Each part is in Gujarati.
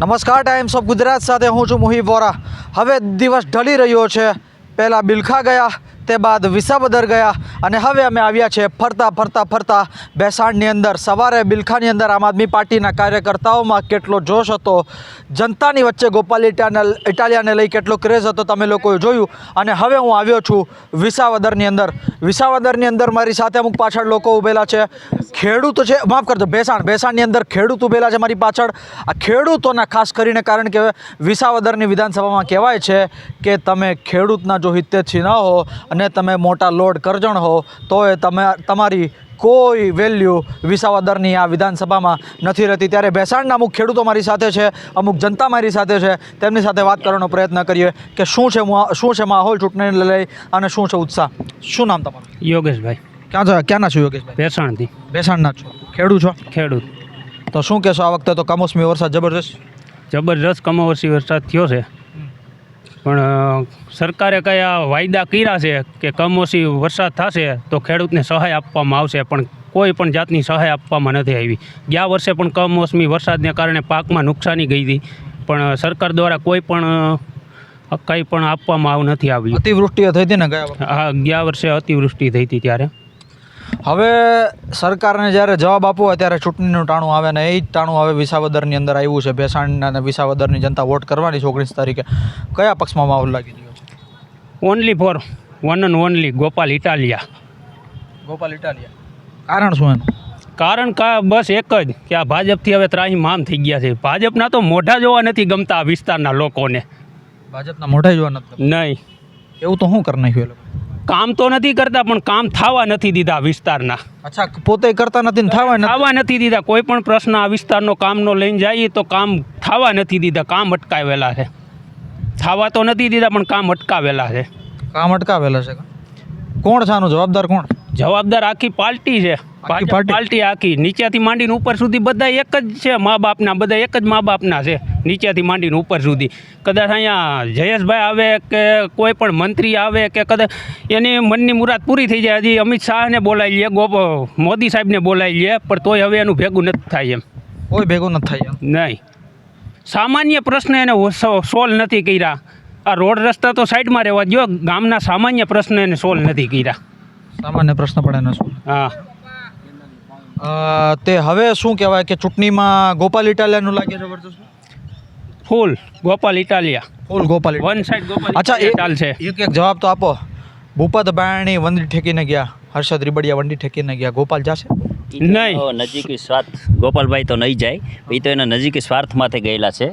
નમસ્કાર ટાઈમ્સ ઓફ ગુજરાત સાથે હું છું મુહિબ વોરા. હવે દિવસ ઢળી રહ્યો છે. પહેલાં બિલખા ગયા તે બાદ વિસાવદર ગયા અને હવે અમે આવ્યા છે ફરતા ફરતા ફરતા ભેસાણની અંદર. સવારે બિલખાની અંદર આમ આદમી પાર્ટીના કાર્યકર્તાઓમાં કેટલો જોશ હતો, જનતાની વચ્ચે ગોપાલ ઇટાના, ઇટાલિયાને લઈ કેટલો ક્રેઝ હતો તમે લોકોએ જોયું. અને હવે હું આવ્યો છું વિસાવદરની અંદર. વિસાવદરની અંદર મારી સાથે અમુક પાછળ લોકો ઊભેલા છે. ખેડૂતો છે, માફ કરજો, ભેસાણ, ભેસાણની અંદર ખેડૂત ઊભેલા છે મારી પાછળ. આ ખેડૂતોના ખાસ કરીને કારણ કે વિસાવદરની વિધાનસભામાં કહેવાય છે કે તમે ખેડૂતના જો હિતેથી ન હો અને તમે મોટા લોડ કરજણ હો તો એ તમે તમારી કોઈ વેલ્યુ વિસાવદરની આ વિધાનસભામાં નથી રહેતી. ત્યારે ભેસાણના અમુક ખેડૂતો મારી સાથે છે અમુક જનતા મારી સાથે છે. તેમની સાથે વાત કરવાનો પ્રયત્ન કરીએ કે શું છે શું છે માહોલ ચૂંટણીને લઈ અને શું છે ઉત્સાહ. શું નામ તમારું? યોગેશભાઈ. ક્યાં છો? ક્યાંના છો યોગેશભાઈ? ભેસાણથી. ભેસાણના છો. ખેડૂત છો? ખેડૂત. તો શું કહેશો આ વખતે તો કમોસમી વરસાદ જબરજસ્ત? જબરજસ્ત કમોસમી વરસાદ થયો છે. પણ સરકારે કયા વાયદા કર્યા છે કે કમોસમી વરસાદ થશે તો ખેડૂતને સહાય આપવામાં આવશે પણ કોઈ પણ જાતની સહાય આપવામાં નથી આવી. ગયા વર્ષે પણ કમોસમી વરસાદને કારણે પાકમાં નુકસાની ગઈ હતી પણ સરકાર દ્વારા કોઈ પણ કંઈ પણ આપવામાં આવ નથી આવ્યું. અતિવૃષ્ટિ થઈ હતી ને ગયા વખતે ગયા વર્ષે અતિવૃષ્ટિ થઈ હતી ત્યારે. હવે સરકારને જ્યારે જવાબ આપવો હોય ત્યારે ચૂંટણીનું ટાણું આવે ને એ જ ટાણું હવે વિસાવદરની અંદર આવ્યું છે. ભેસાણના અને વિસાવદરની જનતા વોટ કરવાની છે ઓગણીસ તારીખે. કયા પક્ષમાં માહોલ લાગી રહ્યો છે? Only four one and only Gopal Italia. Gopal Italia. કારણ શું એનું? કારણ કા બસ એક જ કે આ ભાજપથી હવે ત્રાહી મામ થઈ ગયા છે. ભાજપના તો મોઢા જોવા નથી ગમતા આ વિસ્તારના લોકોને. ભાજપના મોઢા જોવા નથી નહીં. એવું તો શું કરી નાખ્યું એ લોકો? કામ તો નથી કરતા પણ કામ થવા નથી દીધા વિસ્તારના. અચ્છા પોતે કરતા નથી નથી? થવા નથી દીધા. કોઈ પણ પ્રશ્ન આ વિસ્તારનો કામનો લઈને જઈએ તો કામ થવા નથી દીધા. કામ અટકાવેલા છે. થવા તો નથી દીધા પણ કામ અટકાવેલા છે. કામ અટકાવેલા છે. કોણ છે આનો જવાબદાર કોણ? જવાબદાર આખી પાર્ટી છે. પાર્ટી? આખી. નીચેથી માંડીને ઉપર સુધી બધા એક જ છે મા બાપના બધા એક જ મા બાપના છે નીચેથી માંડીને ઉપર સુધી. કદાચ અહીંયા જયેશભાઈ આવે કે કોઈ પણ મંત્રી આવે કે કદાચ એની મનની મુરાદ પૂરી થઈ જાય હજી અમિત શાહને બોલાવી લે ગોપ મોદી સાહેબને બોલાવી લે પણ તોય હવે એનું ભેગું નથી થાય એમ. કોઈ ભેગું નથી થાય એમ. નહીં. સામાન્ય પ્રશ્ન એને સોલ્વ નથી કર્યા. આ રોડ રસ્તા તો સાઈડમાં રહેવા દો ગામના સામાન્ય પ્રશ્ન એને સોલ્વ નથી કર્યા. સામાન્ય પ્રશ્ન પણ એનો શું હા. તે હવે શું કહેવાય કે ચૂંટણીમાં ગોપાલ ઇટાલિયાનું લાગે જબરજસ્ત full Gopal Italia. Full Gopal one side Gopal અચ્છા એ ચાલશે એક એક જવાબ તો આપો. ભૂપત બાયણી વંડી ઠેકીને ગયા. હર્ષદ રીબડિયા વંડી ઠેકીને ગયા. ગોપાલ જાશે? નહીં. નજીકી સ્વાર્થ ગોપાલભાઈ તો નહીં જાય. એ તો એના નજીકી સ્વાર્થમાંથી ગયેલા છે.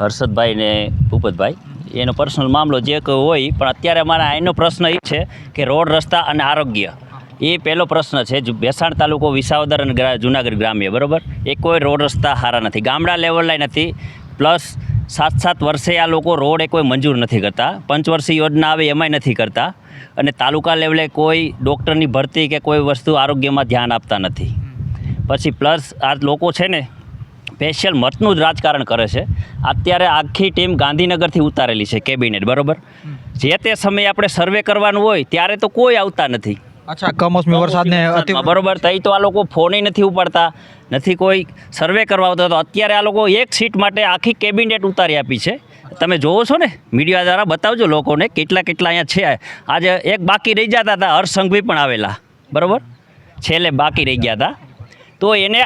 હર્ષદભાઈ ને ભૂપતભાઈ. એનો પર્સનલ મામલો જે હોય, પણ અત્યારે અમારા એનો પ્રશ્ન એ છે કે રોડ, રસ્તા અને આરોગ્ય. એ પહેલો પ્રશ્ન છે. ભેસાણ તાલુકો વિસાવદર અને જુનાગઢ ગ્રામ્ય, બરાબર? એ કોઈ રોડ, રસ્તા સારા નથી. ગામડા લેવલના નથી પ્લસ સાત સાત વર્ષે આ લોકો રોડ એ કોઈ મંજૂર નથી કરતા. પંચવર્ષીય યોજના આવે એમાંય નથી કરતા. અને તાલુકા લેવલે કોઈ ડૉક્ટરની ભરતી કે કોઈ વસ્તુ આરોગ્યમાં ધ્યાન આપતા નથી. પછી પ્લસ આ લોકો છે ને સ્પેશિયલ મતનું જ રાજકારણ કરે છે. અત્યારે આખી ટીમ ગાંધીનગરથી ઉતારેલી છે કેબિનેટ બરોબર? જે તે સમયે આપણે સર્વે કરવાનું હોય ત્યારે તો કોઈ આવતા નથી. અચ્છા કમોસમી વરસાદને બરોબર? તઈ તો આ લોકો ફોને નથી ઉપાડતા નથી કોઈ સર્વે કરવા આવતા તો અત્યારે આ લોકો એક સીટ માટે આખી કેબિનેટ ઉતારી આપી છે. તમે જોવો છો ને મીડિયા દ્વારા બતાવજો લોકોને કેટલા કેટલા અહીંયા છે. આજે એક બાકી રહી જતા હતા હર્ષ સંઘવી પણ આવેલા બરાબર? છેલ્લે બાકી રહી ગયા હતા. તો એને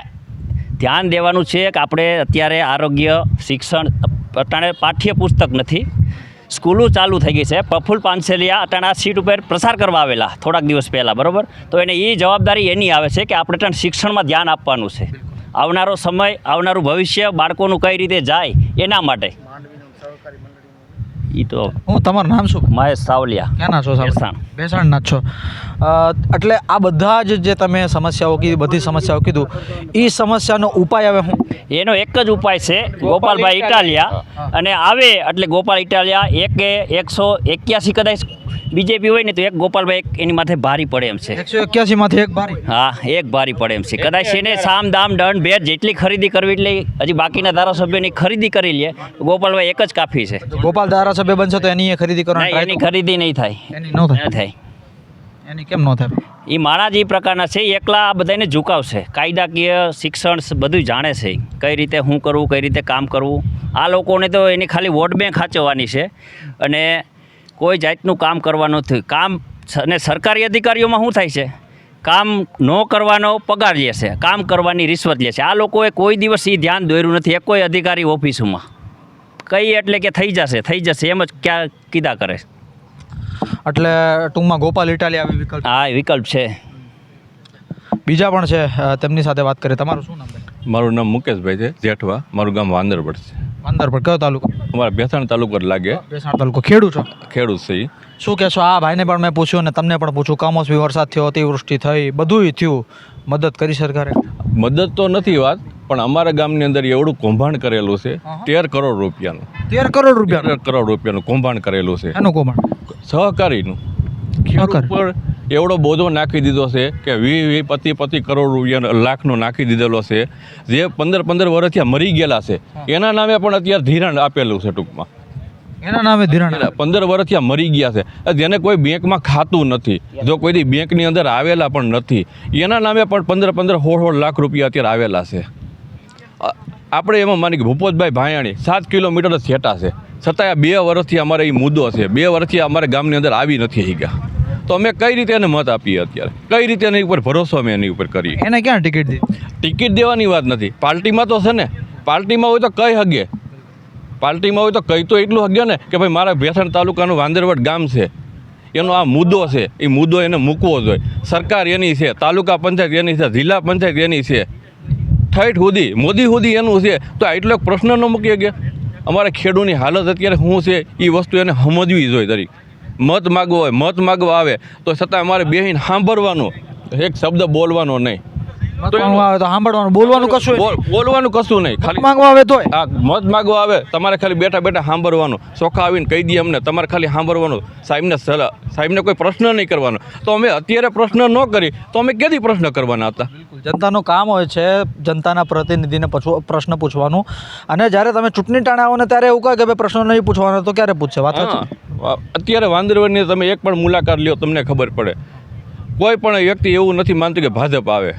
ધ્યાન દેવાનું છે કે આપણે અત્યારે આરોગ્ય, શિક્ષણ અટાણે પાઠ્યપુસ્તક નથી. સ્કૂલો ચાલુ થઈ ગઈ છે. પ્રફુલ પાનસેલિયા અટાણે સીટ ઉપર પ્રસાર કરવા આવેલા થોડાક દિવસ પહેલાં, બરાબર? તો એને એ જવાબદારી એની આવે છે કે આપણે અટાણે શિક્ષણમાં ધ્યાન આપવાનું છે. આવનારો સમય, આવનારું ભવિષ્ય બાળકોનું કઈ રીતે જાય એના માટે. એ તો હું તમારું નામ શું? મહેશ સાવલિયા. ક્યાંના છો ભેસાણ. ભેસાણના છો. એટલે આ બધા જ જે તમે સમસ્યાઓ કીધી બધી સમસ્યાઓ કીધું એ સમસ્યાનો ઉપાય હવે હું એનો એક જ ઉપાય છે ગોપાલભાઈ ઇટાલિયા. અને આવે એટલે ગોપાલ ઇટાલિયા એકે એકસો એક્યાસી કદાચ બીજેપી હોય ને તો એક ગોપાલભાઈ એક એની માથે ભારી પડે એમ છે. એકસો એક્યાસી માંથી એક ભારી. હા એક ભારી પડે એમ છે. કદાચ એને સામ દામ દંડ ભેર જેટલી ખરીદી કરવી એટલી હજી બાકીના ધારાસભ્યોની ખરીદી કરી લે. ગોપાલભાઈ એક જ કાફી છે. ગોપાલ ધારાસભ્ય બનશે તો એની ખરીદી કરવાની એની ખરીદી નહીં થાય. એની ન થાય? એની કેમ ન થાય? એ મારા જે પ્રકારના છે એ એકલા આ બધાને ઝુકાવશે. કાયદાકીય શિક્ષણ બધું જાણે છે. કઈ રીતે શું કરવું કઈ રીતે કામ કરવું. આ લોકોને તો એની ખાલી વોટ બેંક ખાચવવાની છે. અને કોઈ જાતનું કામ કરવાનું નથી. કામ અને સરકારી અધિકારીઓમાં શું થાય છે? કામ ન કરવાનો પગાર લે છે કામ કરવાની રિશ્વત લે છે. આ લોકોએ કોઈ દિવસ એ ધ્યાન દોર્યું નથી એ કોઈ અધિકારી ઓફિસોમાં. કઈ એટલે કે થઈ જશે થઈ જશે એમ જ ક્યાં કીધા કરે. એટલે ટૂંકમાં ગોપાલ ઇટાલી આવી વિકલ્પ. આ વિકલ્પ છે. બીજા પણ છે તેમની સાથે વાત કરીએ. તમારું શું નામ મારું નામ મુકેશભાઈ છે જેઠવા. મારું ગામ વાંદરબડ છે. અંદર પર કયો તાલુકો? અમારા ભેસાણ તાલુકો જ લાગે. બેસાણ તાલુકો ખેડૂ છો? ખેડૂત છે ઈ. શું કહેશો આ ભાઈને પણ મેં પૂછ્યું અને તમને પણ પૂછ્યું કમોસમી વરસાદ થયો અતિવૃષ્ટિ થઈ બધુંય થયું. મદદ કરી સરકારે? મદદ તો નથી વાત પણ અમારા ગામની અંદર એવડું કૌભાંડ કરેલું છે. તેર કરોડ રૂપિયાનું. તેર કરોડ રૂપિયા તેર કરોડ રૂપિયાનું કૌભાંડ કરેલું છે. એનું કોમણ સહકારીનું. સહકારી. ખેડૂત પર એવડો બોધો નાખી દીધો છે કે વી વી પતિ પતિ કરોડ રૂપિયા લાખનો નાખી દીધેલો છે. જે પંદર પંદર વર્ષથી મરી ગયેલા છે. એના નામે પણ અત્યારે ધિરાણ આપેલું છે ટૂંકમાં. એના નામે ધિરાણ પંદર વર્ષથી આ મરી ગયા છે. જેને કોઈ બેંકમાં ખાતું નથી જો કોઈ બેંકની અંદર આવેલા પણ નથી એના નામે પણ પંદર પંદર સોળ સોળ લાખ રૂપિયા અત્યારે આવેલા છે. આપણે એમાં માની કે ભૂપતભાઈ ભાયાણી સાત કિલોમીટર જ છેટા છે. છતાંય બે વર્ષથી અમારે એ મુદ્દો છે. બે વર્ષથી અમારે ગામની અંદર આવી નથી શીખ્યા તો અમે કઈ રીતે એને મત આપીએ અત્યારે? કઈ રીતે એની ઉપર ભરોસો અમે એની ઉપર કરીએ? એને ક્યાં ટિકિટ દીધી ટિકિટ દેવાની વાત નથી. પાર્ટીમાં તો છે ને પાર્ટીમાં હોય તો કઈ હગે? પાર્ટીમાં હોય તો કઈ તો એટલું હગે ને કે ભાઈ મારા ભેસણ તાલુકાનું વાંદરવડ ગામ છે. એનો આ મુદ્દો છે. એ મુદ્દો એને મૂકવો જોઈએ સરકાર એની છે તાલુકા પંચાયત એની છે જિલ્લા પંચાયત એની છે. ઠેઠ સુધી મોદી સુધી એનું છે. તો આ એટલો એક પ્રશ્ન ન મૂકી કે અમારા ખેડૂતની હાલત અત્યારે શું છે? એ વસ્તુ એને સમજવી જોઈએ તરીકે મત માગવો હોય, મત માગવા આવે, તો છતાં અમારે બેહીને સાંભળવાનું, એક શબ્દ બોલવાનો નહીં. મત માંગવા આવે તો સાંભળવાનું. બોલવાનું કશું બોલ- બોલવાનું કશું નહીં. ખાલી માંગવા આવે તોય? આ મત માંગવા આવે તમારે ખાલી બેઠા બેઠા સાંભળવાનું. ચોખા આવીને કહી દઈએ અમને તમારે ખાલી સાંભળવાનું. સાહેબને સલાહ સાહેબને કોઈ પ્રશ્ન નહીં કરવાનો. તો અમે અત્યારે પ્રશ્ન ન કરી તો અમે ક્યાંથી પ્રશ્ન કરવાના હતા? જનતાનું કામ હોય છે જનતાના પ્રતિનિધિને પ્રશ્ન પૂછવાનું. અને જ્યારે તમે ચૂંટણી ટાણે આવો ને ત્યારે એવું કહે કે ભાઈ પ્રશ્નો નહીં પૂછવાના તો ક્યારે પૂછશે વાત અત્યારે વાંદરવડની તમે એક પણ મુલાકાત લ્યો તમને ખબર પડે. કોઈ પણ વ્યક્તિ એવું નથી માનતું કે ભાજપ આવે.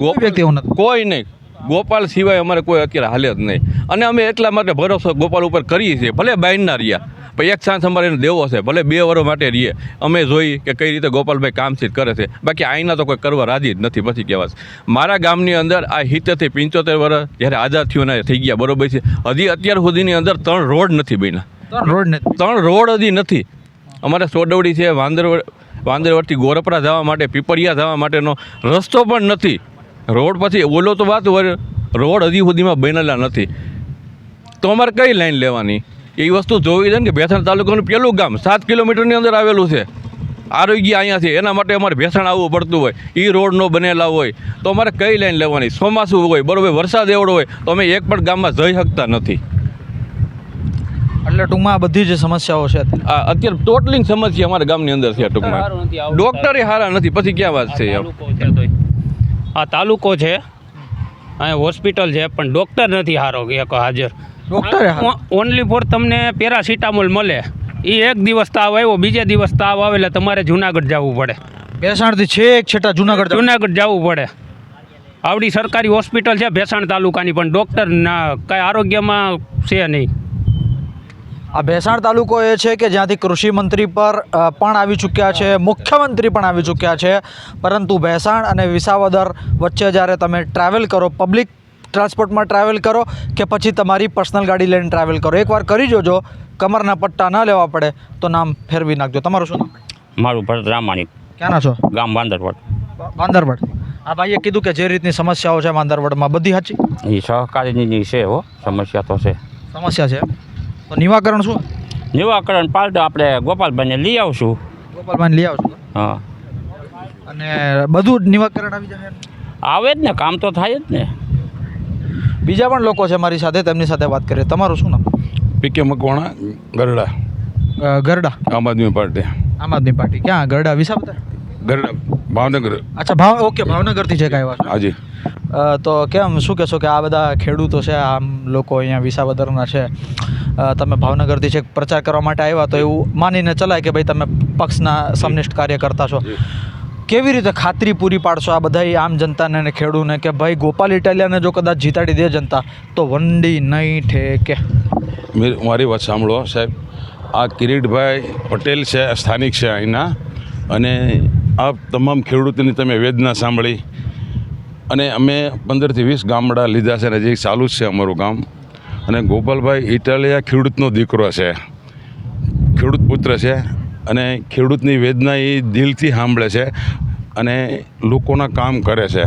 વ્યક્તિ એવું નથી. કોઈ નહીં. ગોપાલ સિવાય અમારે કોઈ અત્યારે હાલે જ નહીં. અને અમે એટલા માટે ભરોસો ગોપાલ ઉપર કરીએ છીએ. ભલે બાયના રહ્યા પણ એક સાંજ અમારે એને દેવો છે. ભલે બે વર્ષ માટે રહીએ. અમે જોઈ કે કઈ રીતે ગોપાલભાઈ કામચીત કરે છે. બાકી આઈના તો કોઈ કરવા રાજી જ નથી પછી કહેવાય મારા ગામની અંદર આ સિત્તેરથી પંચોતેર વર્ષ જ્યારે આઝાદ થયું ને થઈ ગયા બરોબર છે. હજી અત્યાર સુધીની અંદર ત્રણ રોડ નથી બન્યા. ત્રણ રોડ ત્રણ રોડ હજી નથી. અમારે સોડવડી છે વાંદરવડ વાંદરવડથી ગોરપરા જવા માટે પીપળિયા જવા માટેનો રસ્તો પણ નથી. રોડ પછી ઓલો તો વાત હોય રોડ હજી સુધીમાં બનેલા નથી. તો અમારે કઈ લાઈન લેવાની? એ વસ્તુ જોવી છે ને કે ભેસાણ તાલુકાનું પેલું ગામ સાત કિલોમીટરની અંદર આવેલું છે. આરોગ્ય અહીંયા છે એના માટે અમારે ભેસાણ આવવું પડતું હોય. એ રોડ નો બનેલા હોય. તો અમારે કઈ લાઈન લેવાની? ચોમાસું હોય બરોબર વરસાદ એવડો હોય તો અમે એક પણ ગામમાં જઈ શકતા નથી. એટલે ટૂંકમાં આ બધી જે સમસ્યાઓ છે અત્યારે. આ અત્યારે ટોટલિંગ સમસ્યા અમારા ગામની અંદર છે ટૂંકમાં. ડોક્ટરે સારા નથી પછી ક્યાં વાત છે એમ. આ તાલુકો છે. અહીંયા હોસ્પિટલ છે પણ ડૉક્ટર નથી સારો એક હાજર. ડૉક્ટર ઓનલી ફોર તમને પેરાસિટામોલ મળે. એ એક દિવસ તાવ આવ્યો બીજે દિવસ તાવ આવે એટલે તમારે જુનાગઢ જવું પડે. ભેસાણથી છેક છેટા જુનાગઢ જુનાગઢ જવું પડે. આવડી સરકારી હોસ્પિટલ છે ભેસાણ તાલુકાની પણ ડૉક્ટર ના કાંઈ આરોગ્યમાં છે નહીં. આ ભેસાણ તાલુકો એ છે કે જ્યાંથી કૃષિ મંત્રી પર પણ આવી ચૂક્યા છે મુખ્યમંત્રી પણ આવી ચૂક્યા છે. પરંતુ ભેસાણ અને વિસાવદર વચ્ચે જ્યારે તમે ટ્રાવેલ કરો પબ્લિક ટ્રાન્સપોર્ટમાં ટ્રાવેલ કરો કે પછી તમારી પર્સનલ ગાડી લઈને ટ્રાવેલ કરો એકવાર કરી જોજો. કમરના પટ્ટા ન લેવા પડે તો નામ ફેરવી નાખજો. તમારું શું નામ? મારું ભરત રામાણી. ક્યાંના છો? ગામ વાંદરવડ. વાંદરવડ. આ ભાઈએ કીધું કે જે રીતની સમસ્યાઓ છે વાંદરવડમાં બધી સાચી? એ સહકારીની છે હો સમસ્યા તો છે. સમસ્યા છે તો નિવાકરણ શું? નિવાકરણ પાલતો આપણે ગોપાલભાઈને લઈ આવશું. ગોપાલભાઈ લઈ આવશું? હા. અને બધું જ નિવાકરણ આવી જાય આવે જ ને કામ તો થાય જ ને. બીજા પણ લોકો છે મારી સાથે તેમની સાથે વાત કરીએ. તમારું શું નામ? પીકે મકવાણા ગરડા. ગરડા. આમ આદમી પાર્ટી. આમ આદમી પાર્ટી. ક્યાં? ગરડા વિસાવદર? ગરડા ભાવનગર. અચ્છા ભાવ ઓકે ભાવનગરથી છે કાંઈ વાત હાજી. તો કેમ શું કહેશો કે આ બધા ખેડૂતો છે આમ લોકો અહીંયા વિસાવદરના છે તમે ભાવનગરથી છે પ્રચાર કરવા માટે આવ્યા તો એવું માનીને ચલાય કે ભાઈ તમે પક્ષના સમનિષ્ઠ કાર્ય કરતા છો કેવી રીતે ખાતરી પૂરી પાડશો આ બધા આમ જનતાને અને ખેડૂને કે ભાઈ ગોપાલ ઇટાલિયાને જો કદાચ જીતાડી દે જનતા તો વંડી નહીં ઠેકે. મારી વાત સાંભળો સાહેબ. આ કિરીટભાઈ પટેલ છે સ્થાનિક છે અહીંના અને આ તમામ ખેડૂતોની તમે વેદના સાંભળી અને અમે પંદરથી વીસ ગામડા લીધા છે અને જે ચાલુ જ છે અમારું ગામ. અને ગોપાલભાઈ ઇટાલિયા ખેડૂતનો દીકરો છે. ખેડૂત પુત્ર છે અને ખેડૂતની વેદના એ દિલથી સાંભળે છે અને લોકોના કામ કરે છે.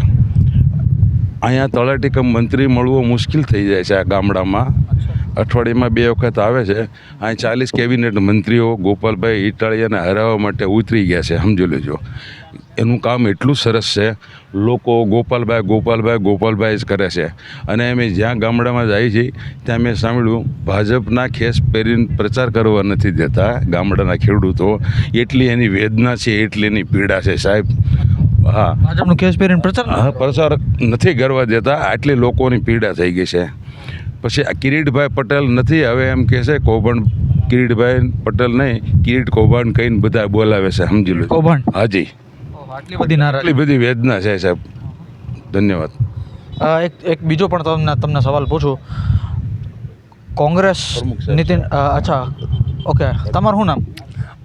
અહીંયા તળાટીકમ મંત્રી મળવો મુશ્કેલ થઈ જાય છે આ ગામડામાં. અઠવાડિયામાં બે વખત આવે છે. અહીં ચાલીસ કેબિનેટ મંત્રીઓ ગોપાલભાઈ ઇટાળિયાને હરાવવા માટે ઉતરી ગયા છે. સમજી લેજો. એનું કામ એટલું સરસ છે. લોકો ગોપાલભાઈ ગોપાલભાઈ ગોપાલભાઈ જ કરે છે. અને અમે જ્યાં ગામડામાં જઈએ છીએ ત્યાં મેં સાંભળ્યું ભાજપના ખેસ પહેરીને પ્રચાર કરવા નથી દેતા ગામડાના ખેડૂતો. એટલી એની વેદના છે એટલી એની પીડા છે સાહેબ. હા. ભાજપનું ખેસ પહેરીને પ્રચાર? હા પ્રચાર નથી કરવા દેતા. આટલી લોકોની પીડા થઈ ગઈ છે. પછી આ કિરીટભાઈ પટેલ નથી હવે એમ કહે છે કૌભાંડ કિરીટભાઈ પટેલ નહીં કિરીટ કૌભાંડ કહીને બધા બોલાવે છે સમજી લો. કૌભાંડ? હાજી. આટલી બધી આટલી બધી વેદના છે સાહેબ. ધન્યવાદ. એક એક બીજો પણ તમને તમને સવાલ પૂછું. કોંગ્રેસ નીતિન અચ્છા ઓકે. તમારું શું નામ?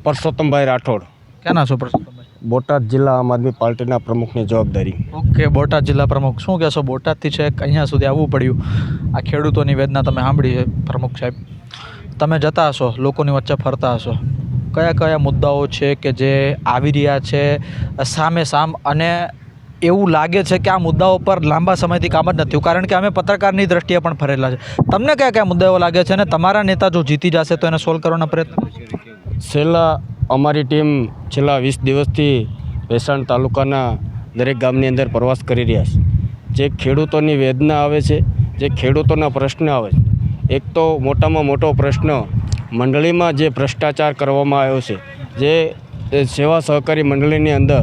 પરસોત્તમભાઈ રાઠોડ. ક્યાંના છો પરસોત્તમભાઈ? બોટાદ જિલ્લા આમ આદમી પાર્ટીના પ્રમુખની જવાબદારી. ઓકે બોટાદ જિલ્લા પ્રમુખ. શું કહેશો બોટાદથી છે અહીંયા સુધી આવવું પડ્યું? આ ખેડૂતોની વેદના તમે સાંભળી છે પ્રમુખ સાહેબ. તમે જતા હશો લોકોની વચ્ચે ફરતા હશો. કયા કયા મુદ્દાઓ છે કે જે આવી રહ્યા છે સામે સામ અને એવું લાગે છે કે આ મુદ્દાઓ પર લાંબા સમયથી કામ જ નથી કારણ કે અમે પત્રકારની દ્રષ્ટિએ પણ ફરેલા છે. તમને કયા કયા મુદ્દાઓ લાગે છે અને તમારા નેતા જો જીતી જશે તો એને સોલ્વ કરવાનો પ્રયત્ન? છેલ્લા અમારી ટીમ છેલ્લા વીસ દિવસથી વેસાણ તાલુકાના દરેક ગામની અંદર પ્રવાસ કરી રહ્યા છે. જે ખેડૂતોની વેદના આવે છે, જે ખેડૂતોના પ્રશ્ન આવે છે, એક તો મોટામાં મોટો પ્રશ્ન મંડળીમાં જે ભ્રષ્ટાચાર કરવામાં આવ્યો છે, જે સેવા સહકારી મંડળીની અંદર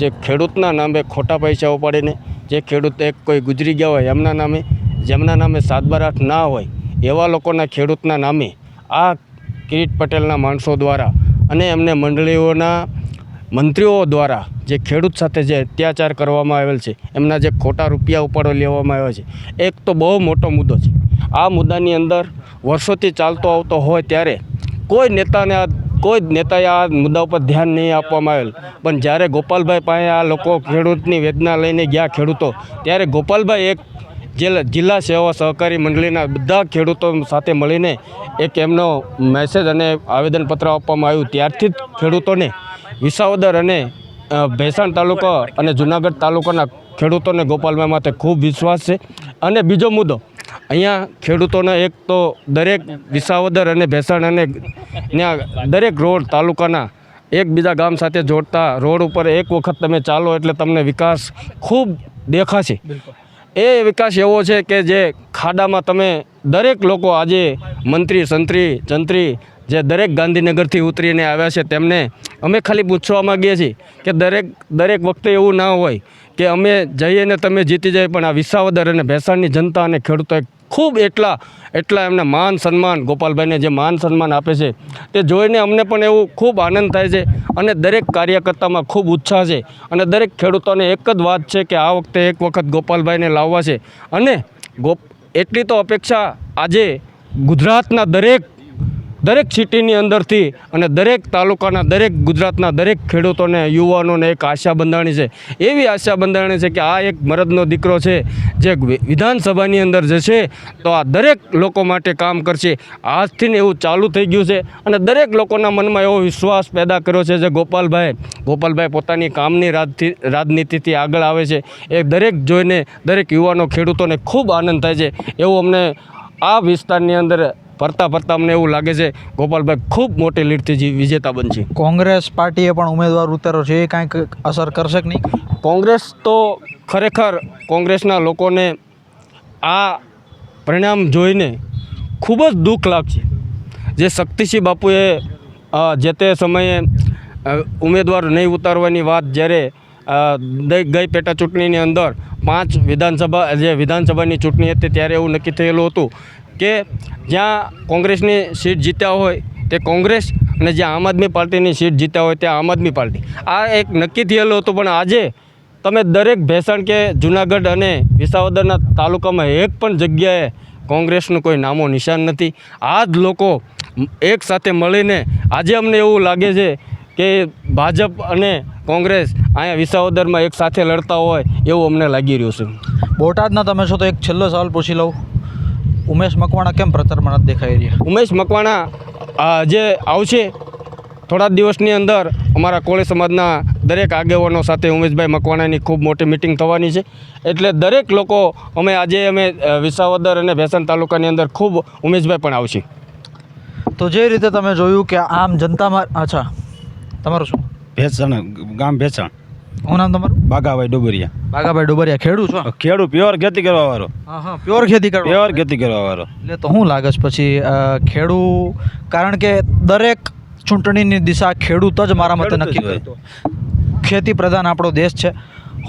જે ખેડૂતના નામે ખોટા પૈસા ઉપાડીને જે ખેડૂત એક કોઈ ગુજરી ગયા હોય એમના નામે, જેમના નામે સાત બાર આઠ ના હોય એવા લોકોના ખેડૂતના નામે આ કિરીટ પટેલના માણસો દ્વારા અને એમને મંડળીઓના મંત્રીઓ દ્વારા જે ખેડૂત સાથે જે અત્યાચાર કરવામાં આવેલ છે, એમના જે ખોટા રૂપિયા ઉપાડો લેવામાં આવ્યા છે, એક તો બહુ મોટો મુદ્દો છે. આ મુદ્દાની અંદર વર્ષોથી ચાલતો આવતો હોય ત્યારે કોઈ નેતાને આ, કોઈ નેતાએ આ મુદ્દા ઉપર ધ્યાન નહીં આપવામાં આવેલ. પણ જ્યારે ગોપાલભાઈ પાસે આ લોકો ખેડૂતની વેદના લઈને ગયા ખેડૂતો, ત્યારે ગોપાલભાઈ એક જિલ્લા જિલ્લા સેવા સહકારી મંડળીના બધા ખેડૂતો સાથે મળીને એક એમનો મેસેજ અને આવેદનપત્ર આપવામાં આવ્યું. ત્યારથી જ ખેડૂતોને વિસાવદર અને ભેસાણ તાલુકા અને જુનાગઢ તાલુકાના ખેડૂતોને ગોપાલભાઈ માટે ખૂબ વિશ્વાસ છે. અને બીજો મુદ્દો, અહીંયા ખેડૂતોને એક તો દરેક વિસાવદર અને ભેસાણ અને ત્યાં દરેક રોડ તાલુકાના એકબીજા ગામ સાથે જોડતા રોડ ઉપર એક વખત તમે ચાલો એટલે તમને વિકાસ ખૂબ દેખાશે. એ વિકાસ એવો છે કે જે ખાડામાં તમે દરેક લોકો આજે મંત્રી, સંત્રી, જંત્રી જે દરેક ગાંધીનગરથી ઉતરીને આવ્યા છે, તેમને અમે ખાલી પૂછવા માગીએ છીએ કે દરેક દરેક વખતે એવું ના હોય કે અમે જઈએ ને તમે જીતી જાય, પણ આ વિસાવદર અને ભેસાણની જનતા અને ખેડૂતોએ ખૂબ એટલા એટલા એમને માન સન્માન, ગોપાલભાઈને જે માન સન્માન આપે છે, તે જોઈને અમને પણ એવું ખૂબ આનંદ થાય છે અને દરેક કાર્યકર્તામાં ખૂબ ઉત્સાહ છે અને દરેક ખેડૂતોને એક જ વાત છે કે આ વખતે એક વખત ગોપાલભાઈને લાવવા છે. અને ગોપ, એટલી તો અપેક્ષા આજે ગુજરાતના દરેક દરેક સિટીની અંદરથી અને દરેક તાલુકાના દરેક ગુજરાતના દરેક ખેડૂતોને, યુવાનોને એક આશા બંધાણી છે. એવી આશા બંધાણી છે કે આ એક મરદનો દીકરો છે, જે વિધાનસભાની અંદર જશે તો આ દરેક લોકો માટે કામ કરશે. આજથી ને એવું ચાલુ થઈ ગયું છે અને દરેક લોકોના મનમાં એવો વિશ્વાસ પેદા કર્યો છે જે ગોપાલભાઈ ગોપાલભાઈ પોતાની કામની રાજથી, રાજનીતિથી આગળ આવે છે. એ દરેક જોઈને દરેક યુવાનો ખેડૂતોને ખૂબ આનંદ થાય છે. એવું અમને આ વિસ્તારની અંદર ફરતા ફરતા અમને એવું લાગે છે ગોપાલભાઈ ખૂબ મોટી લીડથી વિજેતા બનશે. કોંગ્રેસ પાર્ટીએ પણ ઉમેદવાર ઉતાર્યો છે એ કાંઈક અસર કરશે કે નહીં? કોંગ્રેસ તો ખરેખર કોંગ્રેસના લોકોને આ પરિણામ જોઈને ખૂબ જ દુઃખ લાગશે. જે શક્તિસિંહ બાપુએ જે તે સમયે ઉમેદવાર નહીં ઉતારવાની વાત જ્યારે ગઈ પેટા ચૂંટણીની અંદર પાંચ વિધાનસભા જે વિધાનસભાની ચૂંટણી હતી ત્યારે એવું નક્કી થયેલું હતું. કે જ્યાં કોંગ્રેસની સીટ જીત્યા હોય તે કોંગ્રેસ અને જ્યાં આમ આદમી પાર્ટીની સીટ જીત્યા હોય ત્યાં આમ આદમી પાર્ટી. આ એક નક્કી થયેલું હતું, પણ આજે તમે દરેક ભેસણ કે જુનાગઢ અને વિસાવદરના તાલુકામાં એક પણ જગ્યાએ કોંગ્રેસનું કોઈ નામો નિશાન નથી. આ જ લોકો એક સાથે મળીને આજે અમને એવું લાગે છે કે ભાજપ અને કોંગ્રેસ અહીંયા વિસાવદરમાં એક સાથે લડતા હોય એવું અમને લાગી રહ્યું છે. બોટાદના તમે છો તો એક છેલ્લો સવાલ પૂછી લઉં. ઉમેશ મકવાણા કેમ પ્રચારમાં નથી દેખાઈ રહ્યા? ઉમેશ મકવાણા જે આવશે થોડા દિવસની અંદર અમારા કોળી સમાજના દરેક આગેવાનો સાથે ઉમેશભાઈ મકવાણાની ખૂબ મોટી મિટિંગ થવાની છે. એટલે દરેક લોકો અમે આજે અમે વિસાવદર અને ભેસણ તાલુકાની અંદર ખૂબ ઉમેશભાઈ પણ આવશે. તો જે રીતે તમે જોયું કે આમ જનતામાં અચ્છા તમારું શું? ભેસણ ગામ ભેસાણ. શું નામ તમારું? બાગાભાઈ ડુબરિયા. બાગાભાઈ ડોબરિયા ખેડૂત છો? ખેડૂત પ્યોર ખેતી કરવા વાળો. હા હા પ્યોર ખેતી કરો પ્યોર ખેતી કરવા વાળો. એટલે તો શું લાગે છે પછી ખેડૂ કારણ કે દરેક ચૂંટણીની દિશા ખેડૂત જ મારા મતે નક્કી હોય. કરતો ખેતી પ્રધાન આપણો દેશ છે.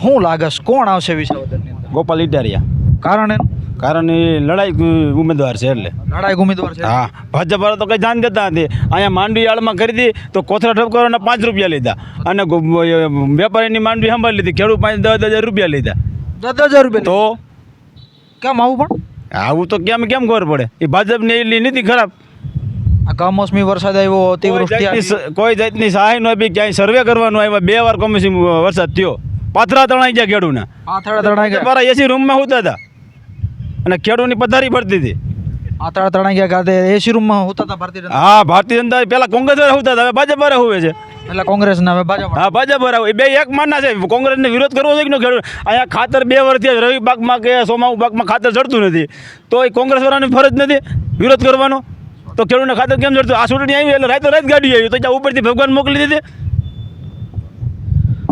શું લાગે કોણ આવશે વિસાવદરની ગોપાલ ઇટારિયા કારણ એનું? કારણ એ લડાઈ ઉમેદવાર છે એટલે. લડાઈ ઉમેદવાર છે? હા. ભાજપ વાળા તો કંઈ જાણ દેતા નથી. અહીંયા માંડવી કરી ખરીદી તો કોથળા ઠપકરોના પાંચ રૂપિયા લીધા. અને વેપારીની માંડવી સંભાળી લીધી. ખેડૂત પાંચ દસ હજાર રૂપિયા લીધા. દસ હજાર રૂપિયા તો? કેમ આવું પણ? આવું તો કેમ કેમ ખબર પડે? એ ભાજપની એટલી નીતિ ખરાબ. આ કમોસમી વરસાદ આવ્યો કોઈ અતિવૃષ્ટિ જાતની કોઈ જાતની સહાય નો આપી ક્યાંય સર્વે કરવાનું આવ્યા બે વાર કમોસમી વરસાદ થયો. પાથરા તણાઈ ગયા ખેડૂના પાથરા તણાઈ ગયા. મારા એસી રૂમમાં હોતા હતા. અને ખેડૂતની પથારી પડતી હતી. આથડા તણાઈ ખાતે એસી રૂમમાં હોતા હતા ભારતીય હા ભારતીય જનતા પેલા કોંગ્રેસ હોતા હતા હવે ભાજપ વાળા હોવે છે. એટલે કોંગ્રેસના હવે ભાજપ હા ભાજપ વાળા બે એક માનના છે. કોંગ્રેસને વિરોધ કરવો છે કે ખેડૂત અહીંયા ખાતર બે વર્ષથી રવિ પાકમાં કે સોમાઉ પાકમાં ખાતર ચડતું નથી. તો એ કોંગ્રેસ વાળાની ફરજ નથી વિરોધ કરવાનો? તો ખેડૂતને ખાતર કેમ ચડતું આ ચૂંટણી આવી એટલે રાતે રાત ગાડી આવી. તો ત્યાં ઉપરથી ભગવાન મોકલી દીધી.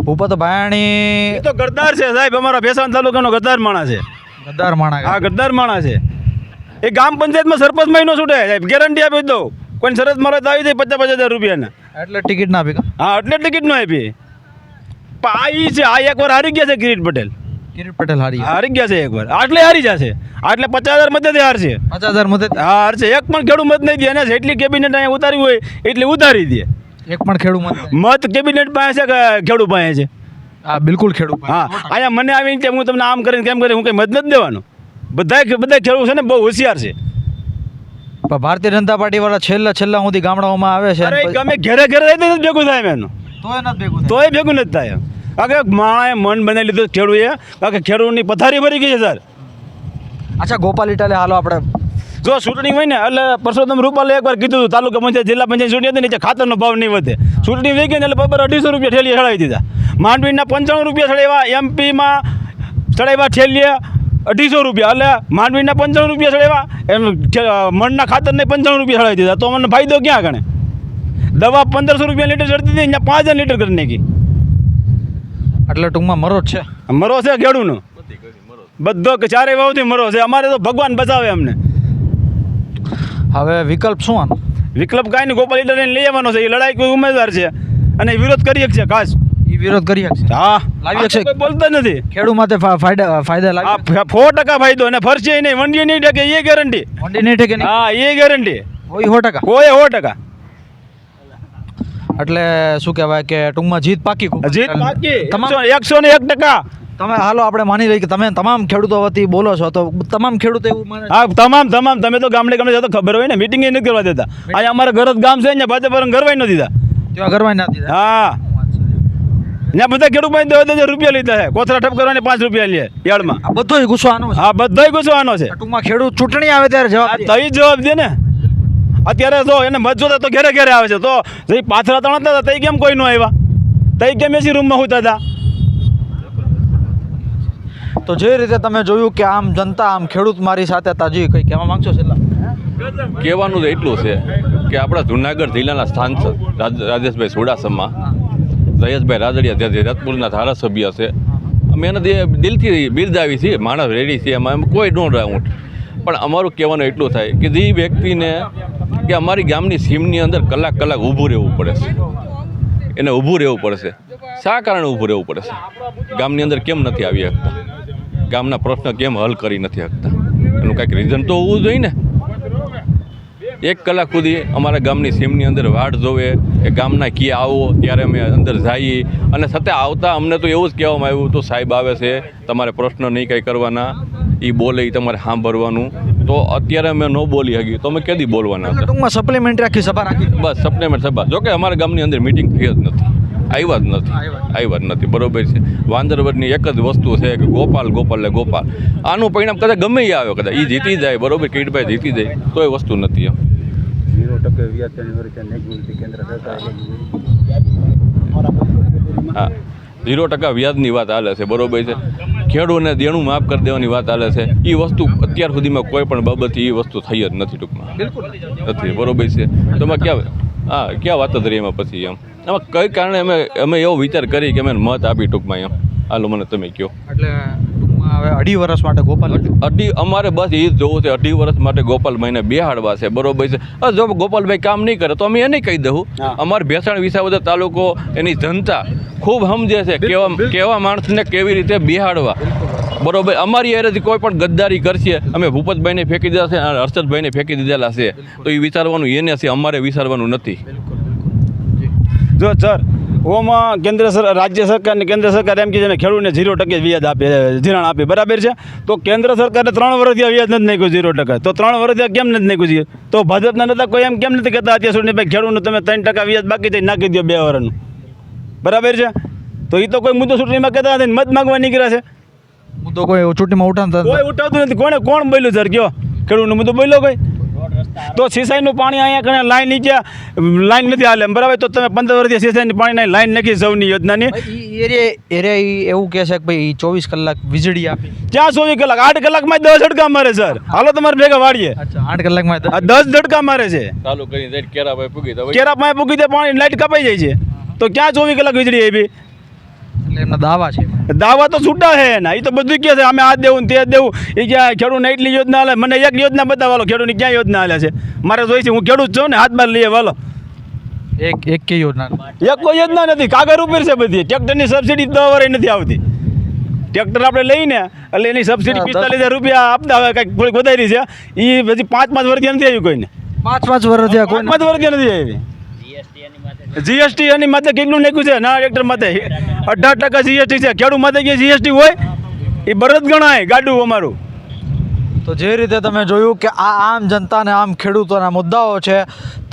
ભૂપત ભાયાણી તો ગરદાર છે સાહેબ. અમારા ભેસાણ તાલુકાનો ગરદાર માણસ છે. ગદ્દાર માણા હા ગદ્દાર માણા છે. એ ગામ પંચાયતમાં સરપંચ મહિનો છૂટે. સાહેબ ગેરંટી આપી દઉં. કોઈ શરત મરત આવી જાય પચાસ પચાસ હજાર રૂપિયાના. એટલે ટિકિટ ના આપી હા એટલે ટિકિટ નો આપી. આ ઈ છે આ એકવાર હારી ગયા છે કિરીટ પટેલ. કિરીટ પટેલ હારી હારી ગયા છે એકવાર આટલે હારી જશે. આટલે પચાસ હજાર મદદ હારશે. પચાસ હજાર મદદ હારશે. એક પણ ખેડૂત મત નહીં દે. અને જેટલી કેબિનેટ અહીંયા ઉતારી હોય એટલી ઉતારી દે. એક પણ ખેડૂત મત મત કેબિનેટ પાસે છે કે ખેડૂત પાસે છે? હા બિલકુલ ખેડૂત હા અહીંયા મને આવીને કે હું તમને આમ કરીને કેમ કરીને હું કંઈ મત નથી દેવાનો. બધા બધા ખેડૂત છે ને બહુ હોશિયાર છે. પણ ભારતીય જનતા પાર્ટી વાળા છેલ્લા છેલ્લા સુધી ગામડાઓમાં આવે છે અરે પછી- ઘરે ઘરે રહી તો ભેગું થાય એનું. તોય નથી ભેગું તોય ભેગું નથી થાય. કારણ કે માણાએ મન બનાવી લીધું ખેડૂએ. કારણ કે ખેડૂતની પથારી ભરી ગઈ છે સર. અચ્છા ગોપાલ ઇટાલે હાલો આપણે. જો ચૂંટણી હોય ને એટલે પરસોત્તમ રૂપાલે એકવાર કીધું હતું તાલુકા પંચાયત જિલ્લા પંચાયત ચૂંટણી હતી ને ખાતરનો ભાવ નહીં વધે. ચૂંટણી વહી ગઈ ને એટલે બબર અઢીસો રૂપિયા ઠેલી ચડાવી દીધા. માંડવીના પંચાણું રૂપિયા ચડાવ્યા એમપીમાં ચડાવ્યા ઠેલીએ અઢીસો રૂપિયા. એટલે માંડવીના પંચાણું રૂપિયા ચડાવ્યા એમ મણના ખાતરને પંચાણું રૂપિયા ચડાવી દીધા. તો મને ફાયદો ક્યાં ગણે? દવા પંદરસો રૂપિયા લીટર ચડતી હતી અહીંયા પાંચ હજાર લીટર કરી નાખી. એટલે ટૂંકમાં મરો છે. મરો છે ખેડૂનો. બધો કે ચારે વાવથી મરો છે. અમારે તો ભગવાન બચાવે અમને. હવે વિકલ્પ શું આનો? વિકલ્પ કાંઈ નહીં. ગોપાલ લીડરને લઈ આવવાનો છે. એ લડાઈ કોઈ ઉમેદવાર છે. અને વિરોધ કરી શકશે. ખાસ. એ વિરોધ કરી શકશે. હા. લાવી શકશે. બોલતા નથી. ખેડૂત માટે ફાયદા ફાયદા લાગે સો ટકા ફાયદો અને ફરશે નહીં. વંડી નહીં ટકે એ ગેરંટી વંડી નહીં ઠેકે હા એ ગેરંટી હોય સો ટકા? હોય સો ટકા. એટલે શું કહેવાય કે ટૂંકમાં જીત પાકી જીત પાકી. તમામ એકસો ને એક ટકા. તમે હાલો આપણે માની લઈએ કે તમે તમામ ખેડૂતો વતી બોલો છો તો તમામ ખેડૂતો એવું માને હા તમામ તમામ. તમે તો ગામડે ગામડે જતો ખબર હોય ને મિટિંગ નથી કરવા દેતા. અહીંયા અમારા ઘર ગામ છે ને ભાજપ ગરવાઈ નથી દીધા. ત્યાં કરવા નથી દીધા? હા. ત્યાં બધા ખેડૂત પાસે દસ હજાર રૂપિયા લીધા છે. કોથળા ઠપ કરવાની પાંચ રૂપિયા લે યાર્ડમાં. આ બધો ગુસ્સો આનો છે. હા બધાય ગુસ્સો આનો છે. ટૂંકમાં ખેડૂત ચૂંટણી આવે ત્યારે જવાબ તઈ જવાબ દે ને. અત્યારે જો એને મત જોતા તો ઘરે ઘેરે આવે છે. તો જે પાથરા તણતા હતા તઈ કેમ કોઈ ન આવ્યા? તઈ કેમ એસી રૂમમાં હોતા હતા? તો જે રીતે તમે જોયું કે આમ જનતા આમ ખેડૂત મારી સાથે હતા જી કંઈ કહેવા માંગશો છેલ્લા? કહેવાનું તો એટલું છે કે આપણા જુનાગઢ જિલ્લાના સાંસદ રાજ- રાજેશભાઈ સોડાસમા જયેશભાઈ રાદડિયા જે રાજપુરના ધારાસભ્ય છે. અમે એને દે- દિલથી બિરદાવી છીએ, માણસ રેડી છે એમાં, એમ કોઈ ડોન્ટ રાઉન્ટ પણ અમારું કહેવાનું એટલું થાય કે જે વ્યક્તિને કે અમારી ગામની સીમની અંદર કલાક કલાક ઊભું રહેવું પડે છે. એને ઊભું રહેવું પડશે શા કારણે ઊભું રહેવું પડશે ગામની અંદર કેમ નથી આવી શકતા? ગામના પ્રશ્ન કેમ હલ કરી નથી શકતા? એનું કાંઈક રીઝન તો હોવું જોઈએ ને? એક કલાક સુધી અમારા ગામની સીમની અંદર વાડ જોવે કે ગામના કી આવો ત્યારે અમે અંદર જઈએ. અને સાથે આવતા અમને તો એવું જ કહેવામાં આવ્યું તો સાહેબ આવે છે તમારે પ્રશ્ન નહીં કંઈ કરવાના એ બોલે એ તમારે સાંભળવાનું. તો અત્યારે અમે ન બોલી શકીએ તો અમે કેદી બોલવાના? હતા ટૂંકમાં સપ્લિમેન્ટ રાખી સભા રાખી. બસ સપ્લિમેન્ટ સભા. જોકે અમારા ગામની અંદર મિટિંગ થઈ જ નથી. આવ્યા જ નથી. આવ્યા જ નથી. બરોબર છે. વાંદરવરની એક જ વસ્તુ છે કે ગોપાલ ગોપાલ ને ગોપાલ. આનું પરિણામ કદાચ ગમે એ આવે કદાચ. એ જીતી જાય બરોબર કીટભાઈ જીતી જાય તો એ વસ્તુ નથી એમ. હા. ઝીરો ટકા વ્યાજની વાત હાલે છે બરોબર છે. ખેડૂતને દેણું માફ કરી દેવાની વાત હાલે છે. એ વસ્તુ અત્યાર સુધીમાં કોઈ પણ બાબતથી એ વસ્તુ થઈ જ નથી ટૂંકમાં. નથી બરોબર છે. તો અમે ક્યાં હા ક્યાં વાત જ રહી એમાં પછી એમ. એમાં કઈ કારણે અમે અમે એવો વિચાર કરી કે અમે મત આપી ટૂંકમાં એમ. હાલો મને તમે કહો. એટલે હવે અઢી વર્ષ માટે ગોપાલ અઢી અમારે બસ એ જ જોવું છે અઢી વર્ષ માટે ગોપાલભાઈને બેહાડવા છે બરોબર છે. જો ગોપાલભાઈ કામ નહીં કરે તો અમે એને કહી દઉં. અમારે ભેસાણ વિસાવદર તાલુકો એની જનતા ખૂબ સમજે છે કેવા કેવા માણસને કેવી રીતે બેહાડવા. બરોબર અમારી એરેથી કોઈ પણ ગદ્દારી કરશે અમે ભૂપતભાઈને ફેંકી દીધા છે અને હર્ષદભાઈને ફેંકી દીધેલા છે. તો એ વિચારવાનું એને છે અમારે વિચારવાનું નથી. જો સર ઓમાં કેન્દ્ર સર રાજ્ય સરકાર અને કેન્દ્ર સરકાર એમ કે છે ખેડૂતને ઝીરો ટકે વ્યાજ આપે ધિરાણ આપે બરાબર છે? તો કેન્દ્ર સરકારે ત્રણ વર્ષથી વ્યાજ નથી નાખ્યું ઝીરો ટકા. તો ત્રણ વર્ષથી આ કેમ નથી નાખ્યું છે તો ભાજપના નેતા કોઈ એમ કેમ નથી કહેતા અત્યાર સુધી ભાઈ ખેડૂતને તમે ત્રણ ટકા વ્યાજ બાકી થઈ નાખી દો બે વર્ષનું બરાબર છે? તો એ તો કોઈ મુદ્દો ચૂંટણીમાં કહેતા નથી મત માગવા નીકળ્યા છે. મુદ્દો કોઈ ચૂંટણીમાં ઉઠાવતા કોઈ ઉઠાવતું નથી. કોણે કોણ બોલ્યું સર કયો? ખેડૂતનો મુદ્દો બોલ્યો કોઈ? તો સિંચાઈનું પાણી અહીંયા કણે લાઈન નીચે લાઈન નથી હાલે બરાબર? તો તમે પંદર વર્ષથી સિંચાઈની પાણીની લાઈન નાખી સૌની યોજનાની. એરે એરે એવું કહે છે કે ભાઈ ચોવીસ કલાક વીજળી આપી. ક્યાં ચોવીસ કલાક? આઠ કલાકમાં દસ ઝડકા મારે સર. હાલો તમારે ભેગા વાળીએ. અચ્છા આઠ કલાકમાં દસ ઝડકા મારે છે. ચાલુ કરી કેરાભાઈ પૂગી તો કેરા પૂગી દે પાણી લાઈટ કપાઈ જાય છે. તો ક્યાં ચોવીસ કલાક વીજળી આવી એટલે એમના દાવા છે. દાવા તો છૂટા છે એના. એ તો બધું કહે છે અમે આ દેવું ને તે દેવું. એ ક્યાં ખેડૂતને એટલી યોજના હાલે મને એક યોજના બતાવાલો ખેડૂતની ક્યાં યોજના હાલે છે? મારે જોઈ છે હું ખેડૂત છું ને હાથ બાર લઈએ વાલો. એક એક કે યોજના? એક કોઈ યોજના નથી કાગળ ઉપર છે બધી. ટ્રેક્ટરની સબસિડી દવા વર્ષ નથી આવતી. ટ્રેક્ટર આપણે લઈને એટલે એની સબસિડી પિસ્તાલીસ હજાર રૂપિયા આપતા હવે કંઈક થોડીક વધારી છે. એ પછી પાંચ પાંચ વર્ષથી નથી આવ્યું કોઈને. પાંચ પાંચ વર્ગ પાંચ પાંચ વર્ષથી નથી આવી. જીએસટી એની માથે કેટલું નાખ્યું છે? ના ટ્રેક્ટર માથે. અઢાર ટકા જીએસટી છે. ખેડૂત માથે કે જીએસટી હોય, એ બરત ગણાય, ગાડું અમારું. તો જે રીતે તમે જોયું કે આ આમ જનતાને, આમ ખેડૂતોના મુદ્દાઓ છે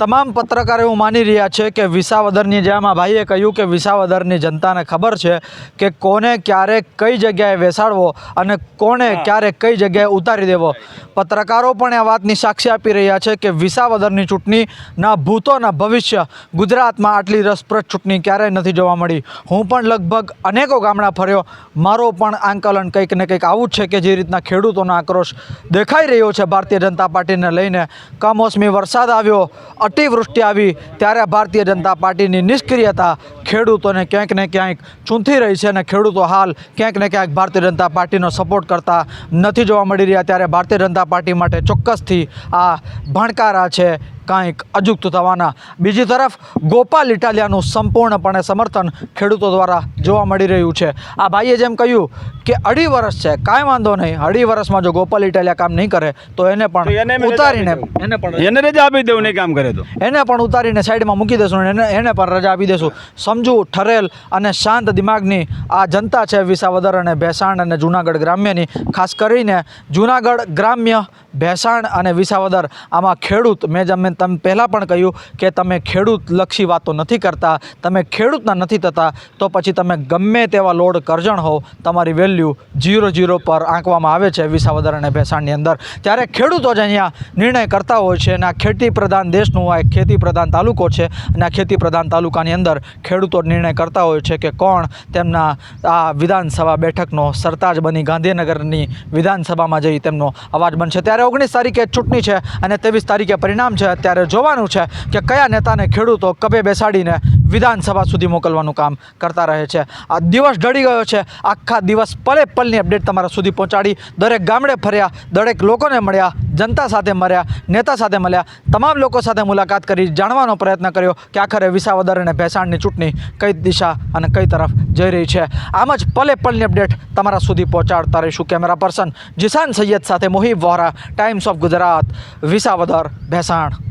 તમામ પત્રકાર એવું માની રહ્યા છે કે વિસાવદરની જેમ આ ભાઈએ કહ્યું કે વિસાવદરની જનતાને ખબર છે કે કોને ક્યારે કઈ જગ્યાએ બેસાડવો અને કોને ક્યારે કઈ જગ્યાએ ઉતારી દેવો. પત્રકારો પણ આ વાતની સાક્ષી આપી રહ્યા છે કે વિસાવદરની ચૂંટણી ના ભૂતો ના ભવિષ્ય ગુજરાતમાં આટલી રસપ્રદ ચૂંટણી ક્યારેય નથી જોવા મળી. હું પણ લગભગ અનેકો ગામડા ફર્યો. મારો પણ આંકલન કંઈક ને કંઈક આવું જ છે કે જે રીતના ખેડૂતોનો આક્રોશ દેખાઈ રહ્યો છે. ભારતીય જનતા પાર્ટીને લઈને કમોસમી વરસાદ આવ્યો. અતિવૃષ્ટિ આવી ત્યારે ભારતીય જનતા પાર્ટીની નિષ્ક્રિયતા ખેડૂતોને ક્યાંક ને ક્યાંક ચૂંથી રહી છે અને ખેડૂતો હાલ ક્યાંક ને ક્યાંક ભારતીય જનતા પાર્ટીનો સપોર્ટ કરતા નથી જોવા મળી રહ્યા ત્યારે ભારતીય જનતા પાર્ટી માટે ચોક્કસથી આ ભણકારા છે કાંઈક અજુગતું થવાના. બીજી તરફ ગોપાલ ઇટાલિયાનું સંપૂર્ણપણે સમર્થન ખેડૂતો દ્વારા જોવા મળી રહ્યું છે. આ ભાઈએ જેમ કહ્યું કે અઢી વર્ષ છે કાંઈ વાંધો નહીં. અઢી વર્ષમાં જો ગોપાલ ઇટાલિયા કામ નહીં કરે તો એને તો એને પણ ઉતારીને એને પણ એને રજા આપી દેવું નહીં કામ કરે તો. એને પણ ઉતારીને સાઈડમાં મૂકી દેશું એને એને પણ રજા આપી દેશું. સમજુ, ઠરેલ અને શાંત દિમાગની આ જનતા છે વિસાવદર અને ભેસાણ અને જૂનાગઢ ગ્રામ્યની. ખાસ કરીને જૂનાગઢ ગ્રામ્ય ભેસાણ અને વિસાવદર. આમાં ખેડૂત, મેં જ મેં તમે પહેલાં પણ કહ્યું કે તમે ખેડૂત લક્ષી વાતો નથી કરતા, તમે ખેડૂતના નથી થતા, તો પછી તમે ગમે તેવા લોડ કરજણ હો તમારી વેલ્યુ જીરો જીરો પર આંકવામાં આવે છે વિસાવદર અને ભેસાણની અંદર. ત્યારે ખેડૂતો જ અહીંયા નિર્ણય કરતા હોય છે અને આ ખેતી પ્રધાન દેશનું આ એક ખેતી પ્રધાન તાલુકો છે અને આ ખેતી પ્રધાન તાલુકાની અંદર ખેડૂતો નિર્ણય કરતા હોય છે કે કોણ તેમના આ વિધાનસભા બેઠકનો સરતાજ બની ગાંધીનગરની વિધાનસભામાં જઈ તેમનો અવાજ બનશે. ત્યારે ઓગણીસ તારીખે ચૂંટણી છે અને ત્રેવીસ તારીખે પરિણામ છે. ત્યારે જોવાનું છે કે કયા નેતાને ખેડૂતો કબે બેસાડીને વિધાનસભા સુધી મોકલવાનું કામ કરતા રહે છે. આ દિવસ ઢળી ગયો છે. આખા દિવસ પલે પલની અપડેટ તમારા સુધી પહોંચાડી દરેક ગામડે ફર્યા, દરેક લોકોને મળ્યા, જનતા સાથે મળ્યા, નેતા સાથે મળ્યા, તમામ લોકો સાથે મુલાકાત કરી, જાણવાનો પ્રયત્ન કર્યો કે આખરે વિસાવદર અને ભેસાણની ચૂંટણી કઈ દિશા અને કઈ તરફ જઈ રહી છે. આમ જ પલે પલની અપડેટ તમારા સુધી પહોંચાડતા રહીશું કેમેરા પર્સન જીસાન સૈયદ સાથે મોહિબ વોરા ટાઈમ્સ ઓફ ગુજરાત વિસાવદર, ભેસાણ.